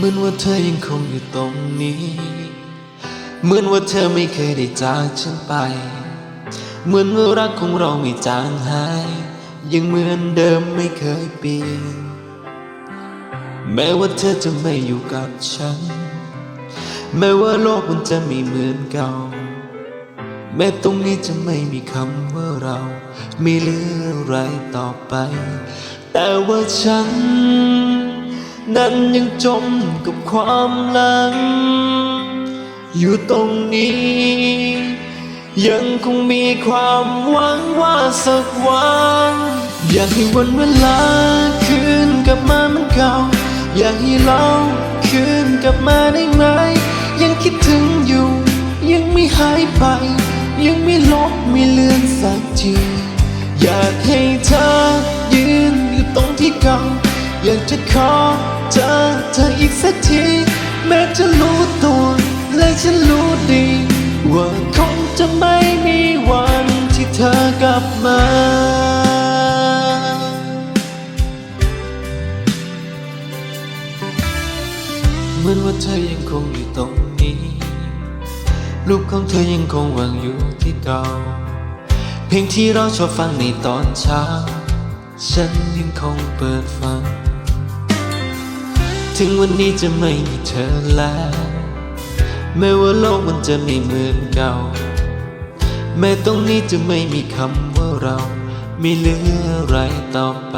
เหมือนว่าเธอยังคงอยู่ตรงนี้ เหมือนว่าเธอไม่เคยได้จากฉันไป เหมือนว่ารักของเราไม่จางหาย ยังเหมือนเดิมไม่เคยเปลี่ยน แม้ว่าเธอจะไม่อยู่กับฉัน แม้ว่าโลกมันจะไม่เหมือนเก่า แม้ตรงนี้จะไม่มีคำว่าเรา ไม่เหลืออะไรต่อไป แต่ว่าฉัน นั้นยังจมกับความหลัง อยู่ตรงนี้ ยังคงมีความหวังว่าสักวัน อยากให้วันเวลาคืนกลับมาเหมือนเก่า อยากให้เราคืนกลับมาได้ไหม ยังคิดถึงอยู่ ยังไม่หายไป ยังไม่ลบไม่เลือนสักที อยากให้เธอยืนอยู่ตรงที่เก่า อยากจะขอเจอเธออีกสักที แม้จะรู้ตัวและฉันรู้ดี ว่าคงจะไม่มีวันที่เธอกลับมาเหมือนว่าเธอยังคงอยู่ตรงนี้ รูปของเธอยังคงวางอยู่ที่เก่า เพลงที่เราชอบฟังในตอนเช้า ฉันยังคงเปิดฟัง ถึงวันนี้จะไม่มีเธอแล้วแม้ว่าโลกมันจะไม่เหมือนเก่า แม้ตรงนี้จะไม่มีคำว่าเรา ไม่เหลืออะไรต่อไป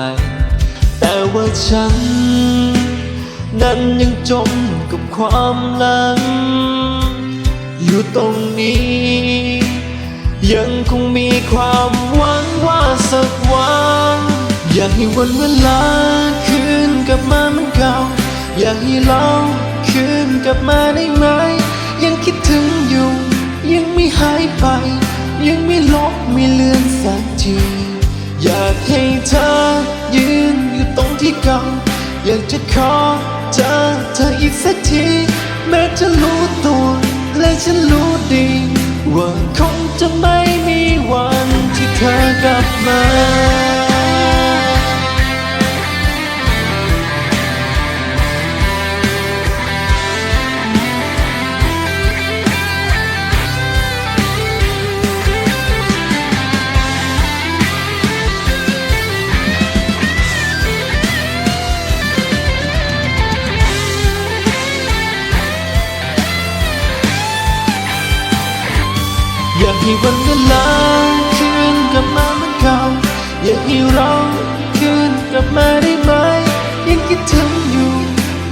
แต่ว่าฉัน นั้นยังจมกับความหลัง อยู่ตรงนี้ ยังคงมีความหวังว่าสักวัน อยากให้วันเวลาคืนกลับมาเหมือนเก่า อยากให้เราคืนกลับมาได้ไหม ยังคิดถึงอยู่ ยังไม่หายไป ยังไม่ลบไม่เลือนสักที อยากให้เธอยืนอยู่ตรงที่เก่าอยากจะขอเจอเธออีกสักที แม้จะรู้ตัวและฉันรู้ดี ว่าคงจะไม่มีวันที่เธอกลับมา ให้วันเวลาคืนกลับมาเหมือนเก่าอยากให้เราคืนกลับมาได้ไหม ยังคิดถึงอยู่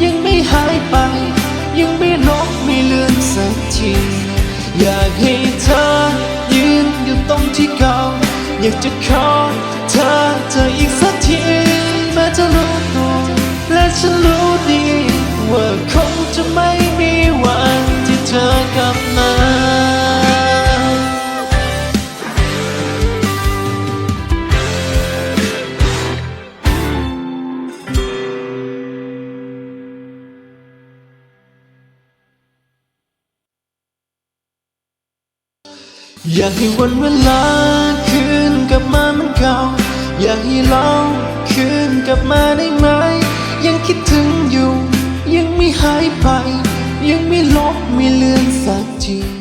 ยังไม่หายไป ยังไม่ลบไม่เลือนสักทีอยากให้เธอยืนอยู่ตรงที่เก่าอยากจะขอเธอเธออีกสักทีแม้จะรู้ตัวและฉันรู้ดีว่าคงจะไม่ อยากให้วันเวลาคืนกลับมาเหมือนเก่า อยากให้เราคืนกลับมาได้ไหม ยังคิดถึงอยู่ ยังไม่หายไป ยังไม่ลบไม่เลือนสักที